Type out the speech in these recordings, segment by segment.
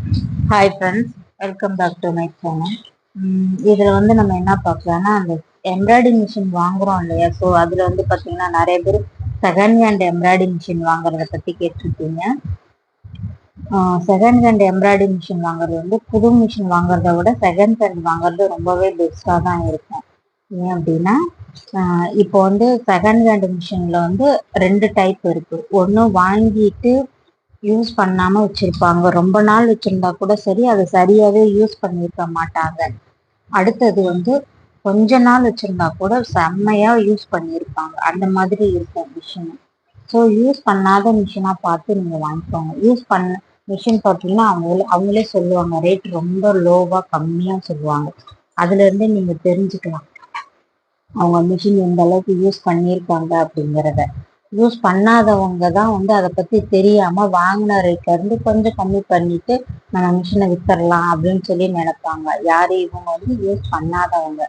Hi friends welcome back to my channel இதில் வந்து நம்ம என்ன பார்க்கலாம்னா அந்த எம்ப்ராய்டிங் மிஷின் வாங்குறோம் இல்லையா? ஸோ அதில் வந்து பார்த்தீங்கன்னா நிறைய பேர் செகண்ட் ஹேண்ட் எம்ப்ராய்டிங் மிஷின் வாங்குறத பற்றி கேட்டிருக்கீங்க செகண்ட் ஹேண்ட் எம்ப்ராய்டிங் மிஷின் வாங்குறது வந்து புது மிஷின் வாங்குறத விட செகண்ட் ஹேண்ட் வாங்குறது ரொம்பவே பெஸ்ட்டாக தான் இருக்கும். ஏன் அப்படின்னா இப்போ வந்து செகண்ட் ஹேண்ட் மிஷினில் வந்து ரெண்டு டைப் இருக்குது ஒன்று வாங்கிட்டு யூஸ் பண்ணாம வச்சிருப்பாங்க. ரொம்ப நாள் வச்சிருந்தா கூட சரி அதை சரியாவே யூஸ் பண்ணியிருக்க மாட்டாங்க. அடுத்தது வந்து கொஞ்ச நாள் வச்சிருந்தா கூட செம்மையா யூஸ் பண்ணியிருப்பாங்க அந்த மாதிரி இருக்கும் மிஷின் ஸோ யூஸ் பண்ணாத மிஷினாக பார்த்து நீங்க வாங்கிக்கோங்க. யூஸ் பண்ண மிஷின் பார்த்தீங்கன்னா அவங்களே அவங்களே சொல்லுவாங்க. ரேட் ரொம்ப லோவாக கம்மியாக சொல்லுவாங்க. அதுல நீங்கள் நீங்க தெரிஞ்சுக்கலாம். அவங்க மிஷின் எந்த அளவுக்கு யூஸ் பண்ணியிருக்காங்க அப்படிங்கிறத. யூஸ் பண்ணாதவங்க தான் வந்து அதை பத்தி தெரியாம வாங்கின ரேட்ல இருந்து கொஞ்சம் கம்மி பண்ணிட்டு நம்ம மிஷினை வித்தரலாம் அப்படின்னு சொல்லி நினைப்பாங்க. யாரு இவங்க வந்து யூஸ் பண்ணாதவங்க.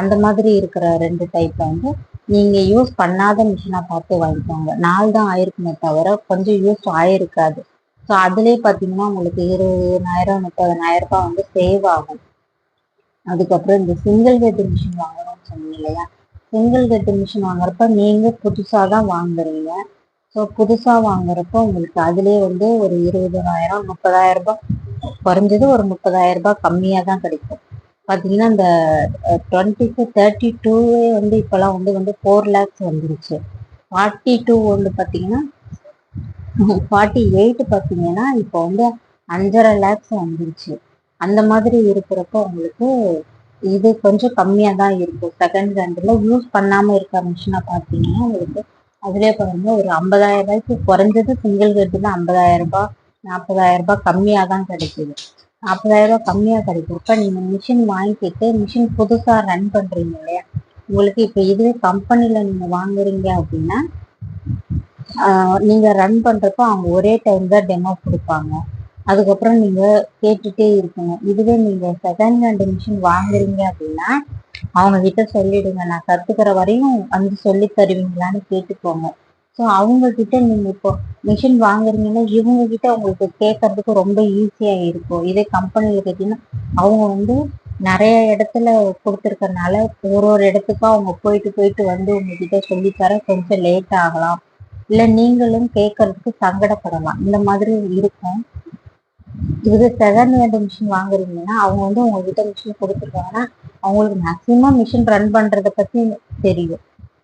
அந்த மாதிரி இருக்கிற ரெண்டு டைப் வந்து நீங்க யூஸ் பண்ணாத மிஷினை பார்த்து வாங்கிக்கோங்க. நாள் தான் ஆயிருக்குமே தவிர கொஞ்சம் யூஸ் ஆயிருக்காது. ஸோ அதுலேயே பார்த்தீங்கன்னா உங்களுக்கு இருபதாயிரம் முப்பதனாயிரம் ரூபாய் வந்து சேவ் ஆகும். அதுக்கப்புறம் இந்த சிங்கிள் வெட் மிஷின் வாங்கணும்னு சொன்னீங்க இல்லையா? சிங்கிள் வெட் மிஷின் வாங்குறப்ப நீங்கள் புதுசாக தான் வாங்குறீங்க. ஸோ புதுசாக வாங்குறப்போ உங்களுக்கு அதுலேயே வந்து ஒரு இருபதாயிரம் முப்பதாயிரம் ரூபாய் குறைஞ்சது ஒரு முப்பதாயிரம் ரூபாய் கம்மியாக தான் கிடைக்கும். பார்த்தீங்கன்னா அந்த டுவெண்ட்டி டுவெண்ட்டிக்கு தேர்ட்டி டூவே வந்து இப்போலாம் வந்து வந்து ஃபோர் லேக்ஸ் வந்துருச்சு. ஃபார்ட்டி டூ வந்து பார்த்தீங்கன்னா ஃபார்ட்டி எயிட் பார்த்தீங்கன்னா இப்போ வந்து அஞ்சரை லேக்ஸ் வந்துருச்சு. அந்த மாதிரி இருக்கிறப்போ உங்களுக்கு இது கொஞ்சம் கம்மியாக தான் இருக்கும் செகண்ட் ஹேண்டில் யூஸ் பண்ணாமல் இருக்க மிஷினை பார்த்தீங்கன்னா உங்களுக்கு அதிலே பாருங்க ஒரு ஐம்பதாயிரம் ரூபாய்க்கு குறைஞ்சது சிங்கிள் ஹெட்டில் ஐம்பதாயிரம் ரூபாய் நாற்பதாயிரம் ரூபாய் கம்மியாக தான் கிடைக்குது. நாற்பதாயிரம் ரூபாய் கம்மியாக கிடைக்கிறப்ப நீங்கள் மிஷின் வாங்கிட்டு மிஷின் புதுசாக ரன் பண்ணுறீங்க இல்லையா? உங்களுக்கு இப்போ இதுவே கம்பெனியில் நீங்கள் வாங்குறீங்க அப்படின்னா நீங்கள் ரன் பண்ணுறப்போ அவங்க ஒரே டைம் தான் டெமோ கொடுப்பாங்க. அதுக்கப்புறம் நீங்க கேட்டுட்டே இருக்கணும். இதுவே நீங்க செகண்ட் ஹேண்ட் மிஷின் வாங்குறீங்க அப்படின்னா அவங்க கிட்ட சொல்லிடுங்க. நான் கத்துக்கிற வரையும் வந்து சொல்லி தருவீங்களான்னு கேட்டுக்கோங்க. ஸோ அவங்க கிட்ட நீங்க இப்போ மிஷின் வாங்குறீங்கன்னா இவங்க கிட்ட உங்களுக்கு கேட்கறதுக்கு ரொம்ப ஈஸியா இருக்கும். இதே கம்பெனியில கேட்டீங்கன்னா அவங்க வந்து நிறைய இடத்துல கொடுத்துருக்கறனால ஒரு ஒரு இடத்துக்கும் அவங்க போயிட்டு போயிட்டு வந்து உங்ககிட்ட சொல்லித்தர கொஞ்சம் லேட் ஆகலாம். இல்லை நீங்களும் கேட்கறதுக்கு சங்கடப்படலாம். இந்த மாதிரி இருக்கும். இது செகண்ட் ஹேண்ட் மிஷின் வாங்குறீங்கன்னா அவங்க வந்து உங்ககிட்ட மிஷின் கொடுத்துருக்காங்கன்னா அவங்களுக்கு மேக்ஸிமம் மிஷின் ரன் பண்ணுறத பற்றி தெரியும்.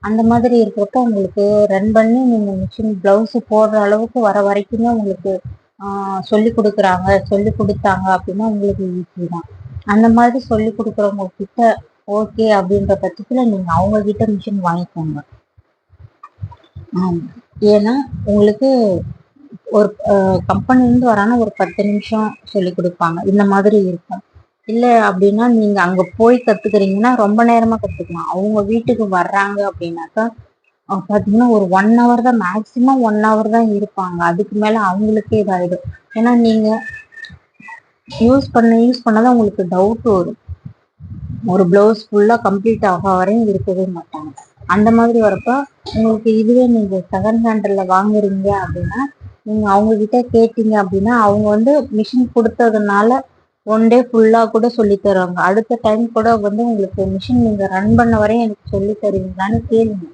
அந்த மாதிரி இருக்கிறப்ப உங்களுக்கு ரன் பண்ணி நீங்கள் மிஷின் ப்ளவுஸு போடுற அளவுக்கு வர வரைக்குமே உங்களுக்கு சொல்லி கொடுக்குறாங்க சொல்லி கொடுத்தாங்க அப்படின்னா உங்களுக்கு ஈஸி தான். அந்த மாதிரி சொல்லி கொடுக்குறவங்க கிட்ட ஓகே அப்படின்ற பட்சத்தில் நீங்கள் அவங்க கிட்ட மிஷின் வாங்கிக்கோங்க ஏன்னா உங்களுக்கு ஒரு கம்பெனிலேருந்து வரானா ஒரு பத்து நிமிஷம் சொல்லி கொடுப்பாங்க. இந்த மாதிரி இருக்கும். இல்லை அப்படின்னா நீங்கள் அங்கே போய் கற்றுக்குறீங்கன்னா ரொம்ப நேரமாக கற்றுக்கலாம் அவங்க வீட்டுக்கு வர்றாங்க அப்படின்னாக்கா பார்த்தீங்கன்னா ஒரு ஒன் ஹவர் தான் மேக்ஸிமம் ஒன் ஹவர் தான் இருப்பாங்க. அதுக்கு மேலே அவங்களுக்கே இதாகிடும் ஏன்னா நீங்கள் யூஸ் பண்ண யூஸ் பண்ணாதான் உங்களுக்கு டவுட் வரும். ஒரு ப்ளவுஸ் ஃபுல்லாக கம்ப்ளீட் ஆக வரையும் இருக்கவே மாட்டாங்க. அந்த மாதிரி வரப்போ உங்களுக்கு இதுவே நீங்கள் செகண்ட் ஹேண்டில் வாங்குறீங்க அப்படின்னா நீங்க அவங்க கிட்ட கேட்டீங்க அப்படின்னா அவங்க வந்து மிஷின் கொடுத்ததுனால ஒன் டே ஃபுல்லா கூட சொல்லி தருவாங்க. அடுத்த டைம் கூட வந்து உங்களுக்கு மிஷின் நீங்க ரன் பண்ண வரையும் எனக்கு சொல்லி தருவீங்களான்னு கேளுங்க.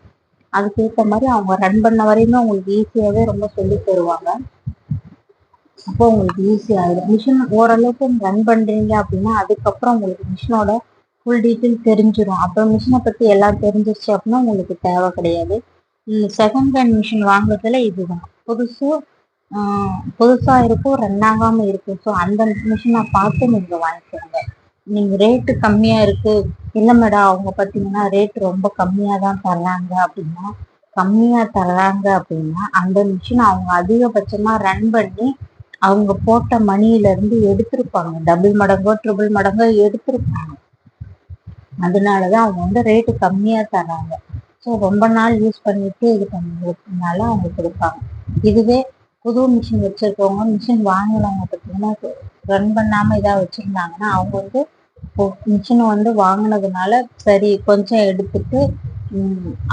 அதுக்கேற்ற மாதிரி அவங்க ரன் பண்ண வரையுமே உங்களுக்கு ஈஸியாவே ரொம்ப சொல்லி தருவாங்க. அப்போ உங்களுக்கு ஈஸியாகிடும் மிஷின் ஓரளவுக்கு ரன் பண்றீங்க அப்படின்னா அதுக்கப்புறம் உங்களுக்கு மிஷினோட ஃபுல் டீட்டெயில் தெரிஞ்சிடும் அப்புறம் மிஷினை பத்தி எல்லாம் தெரிஞ்சிருச்சு அப்படின்னா உங்களுக்கு தேவை கிடையாது. செகண்ட் ஹேண்ட் மிஷின் வாங்குறதுல இதுதான். புதுசு புதுசாக இருக்கும் ரன் ஆகாமல் இருக்கும். ஸோ அந்த மிஷினை பார்த்து நீங்கள் வாங்கிக்கோங்க. நீங்கள் ரேட்டு கம்மியாக இருக்குது இல்லை மேடம் அவங்க பார்த்தீங்கன்னா ரேட் ரொம்ப கம்மியாக தான் தர்றாங்க அப்படின்னா கம்மியாக தர்றாங்க அப்படின்னா அந்த மிஷின் அவங்க அதிகபட்சமாக ரன் பண்ணி அவங்க போட்ட மணியிலேருந்து எடுத்திருப்பாங்க. டபுள் மடங்கோ ட்ரிபிள் மடங்கோ எடுத்திருப்பாங்க. அதனால தான் அவங்க வந்து ரேட்டு கம்மியாக தர்றாங்க. ஸோ ரொம்ப நாள் யூஸ் பண்ணிட்டு இது பண்ணுறதுனால அவங்க கொடுப்பாங்க. இதுவே புது மிஷின் வச்சுருக்கவங்க மிஷின் வாங்கினவங்க பார்த்தீங்கன்னா ரன் பண்ணாமல் இதாக வச்சுருந்தாங்கன்னா அவங்க வந்து மிஷினை வந்து வாங்கினதுனால சரி கொஞ்சம் எடுத்துட்டு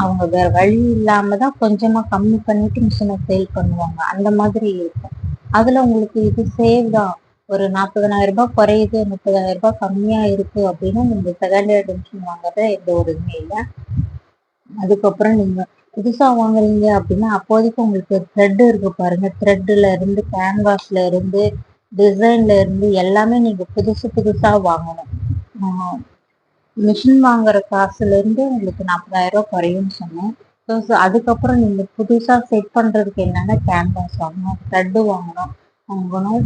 அவங்க வேற வழி இல்லாம தான் கொஞ்சமா கம்மி பண்ணிட்டு மிஷினை சேல் பண்ணுவாங்க. அந்த மாதிரி இருக்கும். அதுல உங்களுக்கு இது சேவ் தான். ஒரு நாற்பதனாயிரம் ரூபாய் குறையுது முப்பதாயிரம் ரூபாய் கம்மியா இருக்கு அப்படின்னு நீங்க செகண்ட் ஹேண்ட் மிஷின் வாங்குறது எந்த ஒரு இதுவுமே இல்லை. அதுக்கப்புறம் நீங்க புதுசா வாங்குறீங்க அப்படின்னா அப்போதைக்கு உங்களுக்கு த்ரெட் இருக்கு பாருங்க. த்ரெட்ல இருந்து கேன்வாஸ்ல இருந்து டிசைன்ல இருந்து எல்லாமே நீங்க புதுசு புதுசா வாங்கணும். மிஷின் வாங்குற காசுல இருந்து உங்களுக்கு நாற்பதாயிரம் ரூபாய் குறையும்னு சொன்னேன். ஸோ அதுக்கப்புறம் நீங்க புதுசா செட் பண்றதுக்கு என்னன்னா கேன்வாஸ் வாங்கணும் த்ரெட் வாங்கணும் வாங்கணும்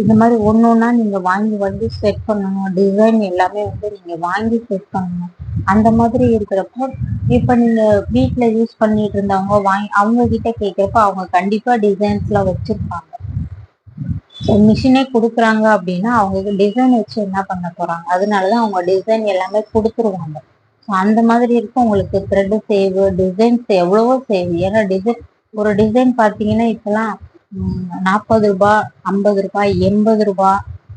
இந்த மாதிரி ஒன்று ஒன்றா நீங்கள் வாங்கி வந்து செட் பண்ணணும். டிசைன் எல்லாமே வந்து நீங்கள் வாங்கி செட் பண்ணணும். அந்த மாதிரி இருக்கிறப்போ இப்போ நீங்கள் வீட்டில் யூஸ் பண்ணிட்டு இருந்தவங்க வாங்கி அவங்க கிட்ட கேட்குறப்ப அவங்க கண்டிப்பாக டிசைன்ஸ்லாம் வச்சுருப்பாங்க. மிஷினே கொடுக்குறாங்க அப்படின்னா அவங்க டிசைன் வச்சு என்ன பண்ண போகிறாங்க அதனால தான் அவங்க டிசைன் எல்லாமே கொடுத்துருவாங்க. ஸோ அந்த மாதிரி இருக்கும். உங்களுக்கு த்ரெட்டு சேவ் டிசைன்ஸ் எவ்வளவோ சேவ் ஏன்னா டிசைன் ஒரு டிசைன் பார்த்தீங்கன்னா இப்போலாம் நாற்பது ரூபா ஐம்பது ரூபாய் எண்பது ரூபா.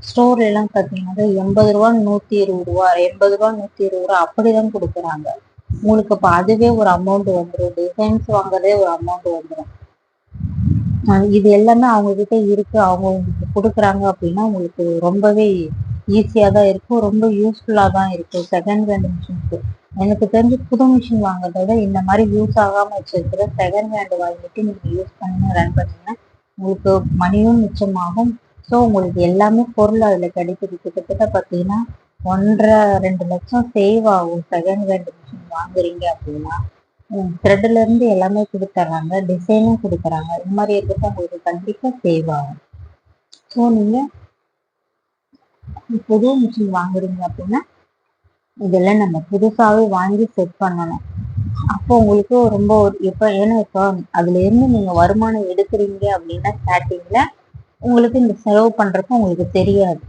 ஸ்டோர்ல எல்லாம் பார்த்தீங்கன்னா எண்பது ரூபா நூத்தி இருபது ரூபா. எண்பது ரூபா நூத்தி இருபது ரூபா அப்படிதான் கொடுக்குறாங்க. உங்களுக்கு இப்போ அதுவே ஒரு அமௌண்ட் வந்துடும் டிசைன்ஸ் வாங்குறதே ஒரு அமௌண்ட் வந்துடும் இது எல்லாமே அவங்க கிட்ட இருக்கு. அவங்க உங்களுக்கு கொடுக்குறாங்க அப்படின்னா உங்களுக்கு ரொம்பவே ஈஸியா தான் இருக்கும். ரொம்ப யூஸ்ஃபுல்லா தான் இருக்கு செகண்ட் ஹேண்ட் மிஷினுக்கு எனக்கு தெரிஞ்சு புது மிஷின் வாங்குறத விட இந்த மாதிரி யூஸ் ஆகாம வச்சிருக்கிற செகண்ட் ஹேண்ட் வாங்கிட்டு நீங்க யூஸ் பண்ணி ரன் பண்ணீங்கன்னா உங்களுக்கு மணியும் மிச்சமாகும். ஸோ உங்களுக்கு எல்லாமே பொருள் அதில் கிடைக்குது. கிட்டத்தட்ட பார்த்தீங்கன்னா ஒன்றரை ரெண்டு லட்சம் சேவ் ஆகும். செகண்ட் ஹேண்ட் மிஷின் வாங்குறீங்க அப்படின்னா த்ரெட்லேருந்து எல்லாமே கொடுத்துட்றாங்க. டிசைனும் கொடுக்குறாங்க. இந்த மாதிரி இருக்கிறப்ப உங்களுக்கு கண்டிப்பாக சேவ் ஆகும். ஸோ நீங்கள் புது மிஷின் வாங்குறீங்க அப்படின்னா இதெல்லாம் நம்ம புதுசாகவே வாங்கி செட் பண்ணணும். அப்போ உங்களுக்கு ரொம்ப இப்போ ஏன்னா இப்போ அதுலேருந்து நீங்கள் வருமானம் எடுக்கிறீங்க அப்படின்னா ஸ்டார்டிங்கில் உங்களுக்கு இந்த செலவு பண்ணுறப்போ உங்களுக்கு தெரியாது.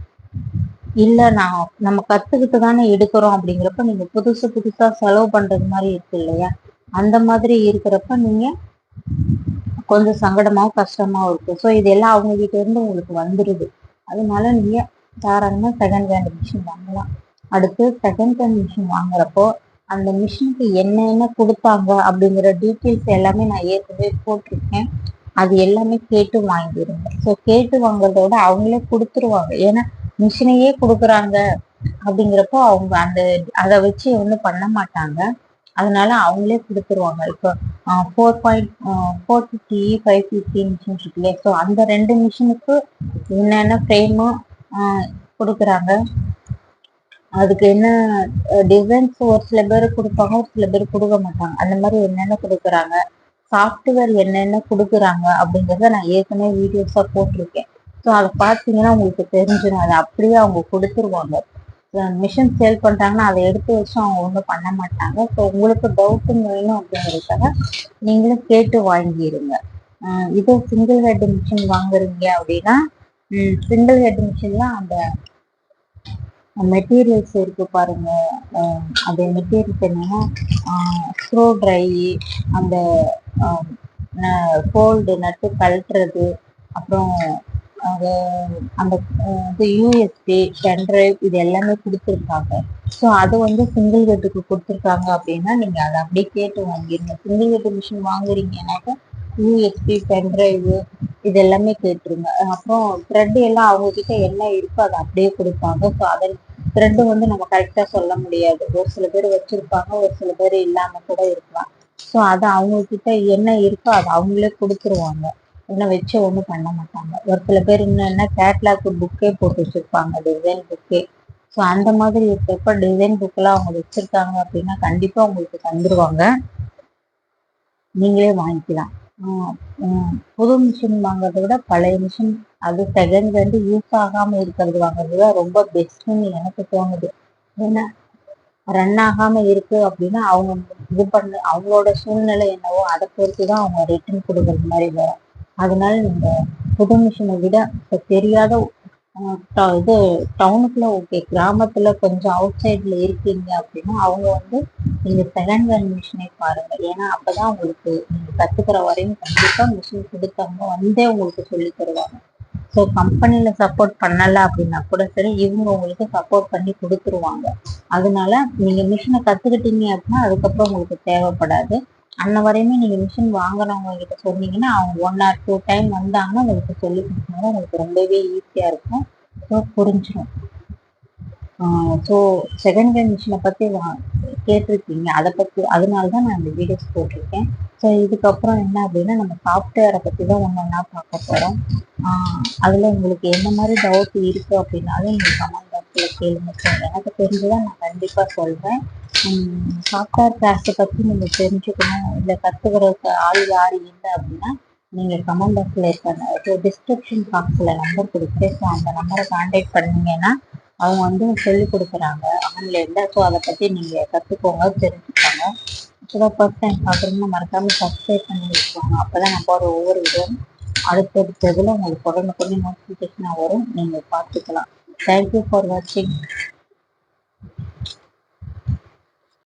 இல்லை நான் நம்ம கற்றுக்கிட்டு தானே எடுக்கிறோம் அப்படிங்கிறப்ப நீங்கள் புதுசு புதுசாக செலவு பண்ணுறது மாதிரி இருக்கு இல்லையா? அந்த மாதிரி இருக்கிறப்ப நீங்கள் கொஞ்சம் சங்கடமாகவும் கஷ்டமாகவும் இருக்கும் ஸோ இதெல்லாம் அவங்க கிட்ட உங்களுக்கு வந்துடுது அதனால நீங்கள் தாராளமாக செகண்ட் ஹேண்ட் மிஷின் வாங்கலாம். அடுத்து செகண்ட் ஹேண்ட் மிஷின் வாங்குறப்போ அந்த மிஷினுக்கு என்னென்ன கொடுத்தாங்க அப்படிங்கிற டீட்டெயில்ஸ் எல்லாமே நான் ஏற்கனவே போட்டிருக்கேன். அது எல்லாமே கேட்டு வாங்கிடுங்க. ஸோ கேட்டு வாங்குறத விட அவங்களே கொடுத்துருவாங்க. ஏன்னா மிஷினையே கொடுக்குறாங்க அப்படிங்கிறப்போ அவங்க அந்த அதை வச்சு ஒன்றும் பண்ண மாட்டாங்க. அதனால அவங்களே கொடுத்துருவாங்க. இப்போ four point four fifty five fifty machine இருக்கு இல்லையா ஸோ அந்த ரெண்டு மிஷினுக்கு என்னென்ன ஃப்ரேமு கொடுக்குறாங்க? அதுக்கு என்ன டிசைன்ஸ் ஒரு சில பேர் கொடுப்பாங்க ஒரு சில பேர் கொடுக்க மாட்டாங்க. அந்த மாதிரி என்னென்ன கொடுக்குறாங்க? சாஃப்ட்வேர் என்னென்ன கொடுக்குறாங்க அப்படிங்கிறத நான் ஏற்கனவே வீடியோஸாக போட்டிருக்கேன். ஸோ அதை பார்த்தீங்கன்னா உங்களுக்கு தெரிஞ்சிடும். அதை அப்படியே அவங்க கொடுத்துருவாங்க. மிஷின் சேல் பண்ணுறாங்கன்னா அதை எடுத்து வச்சு அவங்க ஒன்றும் பண்ண மாட்டாங்க. ஸோ உங்களுக்கு டவுட்டும் வேணும் அப்படிங்கிறதுக்காக நீங்களும் கேட்டு வாங்கிடுங்க இதே சிங்கிள் ஹெட் மிஷின் வாங்குறீங்க அப்படின்னா சிங்கிள் ஹெட் மிஷின்லாம் அந்த மெட்டீரியல்ஸ் இருக்கு பாருங்க. அந்த மெட்டீரியல்ஸ் என்னன்னா ஸ்க்ரோ ட்ரை அந்த ஃபோல்டு நட்டு கழட்டுறது அப்புறம் அது அந்த இது யூஎஸ்பி பென்ட்ரைவ் இது எல்லாமே கொடுத்துருக்காங்க. ஸோ அது வந்து சிங்கிள் வெட்டுக்கு கொடுத்துருக்காங்க அப்படின்னா நீங்கள் அதை அப்படியே கேட்டு வாங்கிடுங்க சிங்கிள் வெட்டு மிஷின் வாங்குறீங்கன்னாக்கா யூஎஸ்பி பென்ட்ரைவு இது எல்லாமே கேட்டுருங்க. அப்புறம் த்ரெட் எல்லாம் அவங்கக்கிட்ட என்ன இருக்கோ அதை அப்படியே கொடுப்பாங்க. ஸோ அதை ரெண்டும் வந்து நம்ம கரெக்டாக சொல்ல முடியாது. ஒரு சில பேர் வச்சிருப்பாங்க ஒரு சில பேர் இல்லாம கூட இருக்கலாம். ஸோ அது அவங்க கிட்ட என்ன இருக்கோ அதை அவங்களே கொடுத்துருவாங்க. இன்னும் வச்சு ஒன்றும் பண்ண மாட்டாங்க. ஒரு சில பேர் இன்னும் என்ன கேட்லாக் புக்கே போட்டு வச்சிருப்பாங்க டிசைன் புக்கே ஸோ அந்த மாதிரி இருக்கிறப்ப டிசைன் புக்கெல்லாம் அவங்க வச்சுருக்காங்க அப்படின்னா கண்டிப்பாக உங்களுக்கு தந்துடுவாங்க நீங்களே வாங்கிக்கலாம். புது மிஷின் வாங்குறத விட பழைய மிஷின் அது செகண்ட் வந்து யூஸ் ஆகாம இருக்கிறது வாங்குறது தான் ரொம்ப பெஸ்ட்னு எனக்கு தோணுது. ஏன்னா ரன் ஆகாம இருக்கு அப்படின்னா அவங்க இது பண்ண அவங்களோட சூழ்நிலை என்னவோ அதை பொறுத்து தான் அவங்க ரிட்டர்ன் கொடுக்குறது மாதிரி வரும். அதனால நீங்கள் புது மிஷினை விட இப்போ தெரியாத இது டவுனுக்குள்ள ஓகே கிராமத்துல கொஞ்சம் அவுட் சைட்ல இருக்கீங்க அப்படின்னா அவங்க வந்து நீங்க செகண்ட் ஹேண்ட் மிஷினை பாருங்க ஏன்னா அப்பதான் உங்களுக்கு நீங்க கத்துக்கிற வரையும் கண்டிப்பா மிஷின் கொடுத்தவங்க வந்தே உங்களுக்கு சொல்லி தருவாங்க. ஸோ கம்பெனியில் சப்போர்ட் பண்ணல அப்படின்னா கூட சரி இவங்க உங்களுக்கு சப்போர்ட் பண்ணி கொடுத்துருவாங்க. அதனால நீங்க மிஷினை கத்துக்கிட்டீங்க அப்படின்னா அதுக்கப்புறம் உங்களுக்கு தேவைப்படாது. அன்ன வரையுமே நீங்கள் மிஷின் வாங்குறவங்க கிட்ட சொன்னீங்கன்னா அவங்க ஒன் ஆர் டூ டைம் வந்தாங்கன்னா உங்களுக்கு சொல்லி கொடுத்தாங்க உங்களுக்கு ரொம்பவே ஈஸியாக இருக்கும். ஸோ புரிஞ்சிடும் ஸோ செகண்ட் ஹேண்ட் மிஷினை பற்றி கேட்டிருக்கீங்க. அதை பற்றி அதனால தான் நான் இந்த வீடியோஸ் போட்டிருக்கேன். ஸோ இதுக்கப்புறம் என்ன அப்படின்னா நம்ம சாஃப்ட்வேரை பற்றி தான் ஒன்று ஒன்றா பார்க்க போகிறோம் அதில் உங்களுக்கு எந்த மாதிரி டவுட் இருக்குது அப்படின்னாலும் நீங்கள் கமெண்ட் பாக்ஸில் கேளுங்க. ஸோ எனக்கு தெரிஞ்சுதான் நான் கண்டிப்பாக சொல்கிறேன் சாஃப்ட்வேர் கிளாஸை பற்றி நீங்கள் தெரிஞ்சுக்கணும். இல்லை கற்றுக்கிறதுக்கு ஆள் யார் இல்லை அப்படின்னா நீங்கள் கமெண்ட் பாக்ஸில் இருக்க டிஸ்கிரிப்ஷன் பாக்ஸில் நம்பர் கொடுக்குறேன் ஸோ அந்த நம்பரை கான்டாக்ட் பண்ணீங்கன்னா அவங்க வந்து சொல்லி கொடுக்குறாங்க. ஆன்லைனில் ஸோ அதை பற்றி நீங்கள் கற்றுக்கோங்க தெரிஞ்சுக்கோங்க. இப்போ ஃபஸ்ட் டைம் பார்க்குறீங்கன்னா மறக்காமல் சப்ஸ்கிரைப் பண்ணி வச்சுக்கோங்க. அப்போ தான் நம்ம போகிற ஒவ்வொரு வீடியோ அடுத்தடுத்ததில் உங்களுக்கு உடனுக்குடனே நோட்டிஃபிகேஷனாக வரும். நீங்கள் பார்த்துக்கலாம். தேங்க்யூ ஃபார் வாட்சிங்